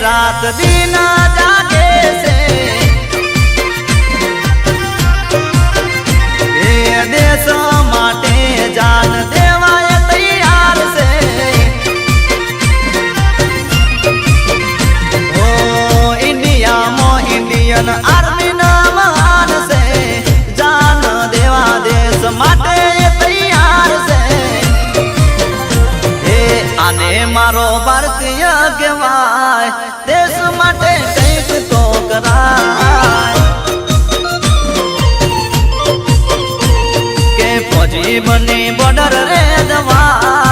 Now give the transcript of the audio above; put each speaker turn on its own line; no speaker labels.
રાત દિન જાગે છે એ દેશ માટે જાન દેવાય તૈયાર છે ઓ ઇન્ડિયામાં ઇન્ડિયન આર્મી ના મહાન છે જાન દેવા દેશ માટે આને મારો ભારતીય કહેવાય. દેશ માટે કંઈક તો કરાય. કે ફોજી બની બોર્ડર રે જવા